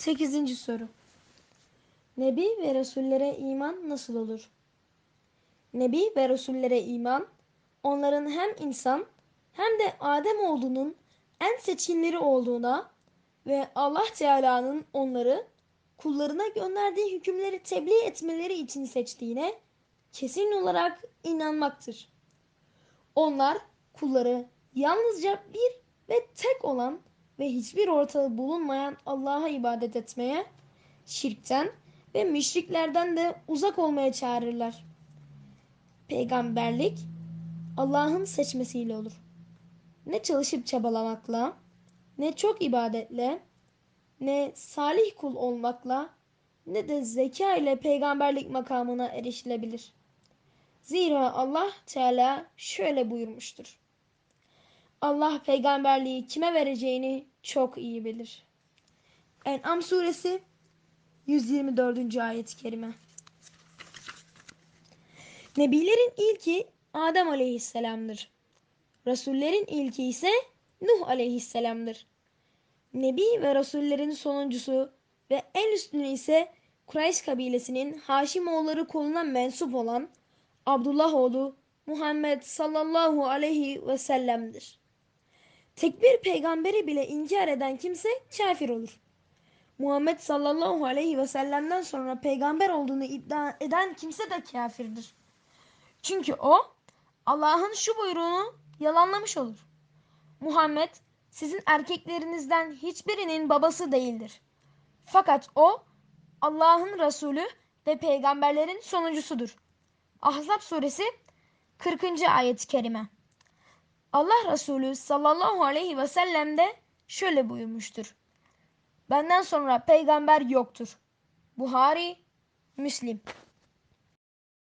8. soru. Nebi ve Resullere iman nasıl olur? Nebi ve Resullere iman, onların hem insan hem de Adem olduğunun en seçkinleri olduğuna ve Allah Teala'nın onları kullarına gönderdiği hükümleri tebliğ etmeleri için seçtiğine kesin olarak inanmaktır. Onlar kulları yalnızca bir ve tek olan ve hiçbir ortağı bulunmayan Allah'a ibadet etmeye, şirkten ve müşriklerden de uzak olmaya çağırırlar. Peygamberlik Allah'ın seçmesiyle olur. Ne çalışıp çabalamakla, ne çok ibadetle, ne salih kul olmakla, ne de zeka ile peygamberlik makamına erişilebilir. Zira Allah Teala şöyle buyurmuştur. Allah peygamberliği kime vereceğini çok iyi bilir. En'am suresi 124. ayet-i kerime. Nebilerin ilki Adem aleyhisselamdır. Resullerin ilki ise Nuh aleyhisselamdır. Nebi ve Resullerin sonuncusu ve en üstünü ise Kureyş kabilesinin Haşimoğulları koluna mensup olan Abdullah oğlu Muhammed sallallahu aleyhi ve sellem'dir. Tek bir peygamberi bile inkar eden kimse kafir olur. Muhammed sallallahu aleyhi ve sellem'den sonra peygamber olduğunu iddia eden kimse de kafirdir. Çünkü o Allah'ın şu buyruğunu yalanlamış olur. Muhammed sizin erkeklerinizden hiçbirinin babası değildir. Fakat o Allah'ın Resulü ve peygamberlerin sonuncusudur. Ahzab suresi 40. ayet-i kerime. Allah Resulü sallallahu aleyhi ve sellem de şöyle buyurmuştur. Benden sonra peygamber yoktur. Buhari, Müslim.